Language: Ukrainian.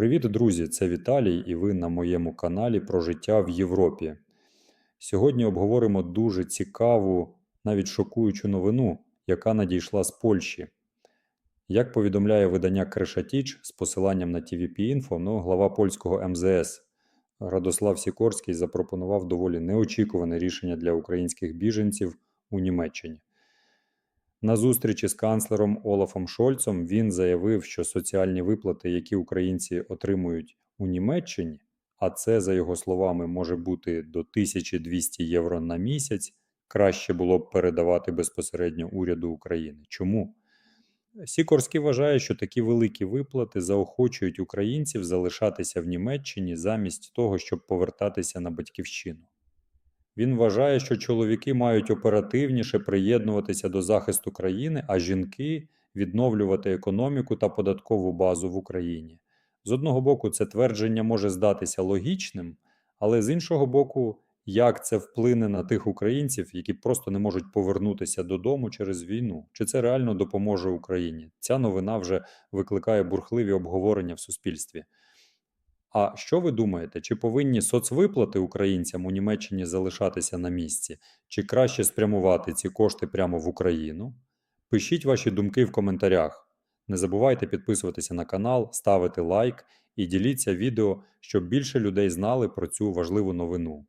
Привіт, друзі! Це Віталій, і ви на моєму каналі про життя в Європі. Сьогодні обговоримо дуже цікаву, навіть шокуючу новину, яка надійшла з Польщі. Як повідомляє видання Крешатіч з посиланням на TVP-Info, ну, глава польського МЗС Радослав Сікорський запропонував доволі неочікуване рішення для українських біженців у Німеччині. На зустрічі з канцлером Олафом Шольцом він заявив, що соціальні виплати, які українці отримують у Німеччині, а це, за його словами, може бути до 1200 євро на місяць, краще було б передавати безпосередньо уряду України. Чому? Сікорський вважає, що такі великі виплати заохочують українців залишатися в Німеччині замість того, щоб повертатися на батьківщину. Він вважає, що чоловіки мають оперативніше приєднуватися до захисту країни, а жінки відновлювати економіку та податкову базу в Україні. З одного боку, це твердження може здатися логічним, але з іншого боку, як це вплине на тих українців, які просто не можуть повернутися додому через війну? Чи це реально допоможе Україні? Ця новина вже викликає бурхливі обговорення в суспільстві. А що ви думаєте, чи повинні соцвиплати українцям у Німеччині залишатися на місці, чи краще спрямувати ці кошти прямо в Україну? Пишіть ваші думки в коментарях. Не забувайте підписуватися на канал, ставити лайк і діліться відео, щоб більше людей знали про цю важливу новину.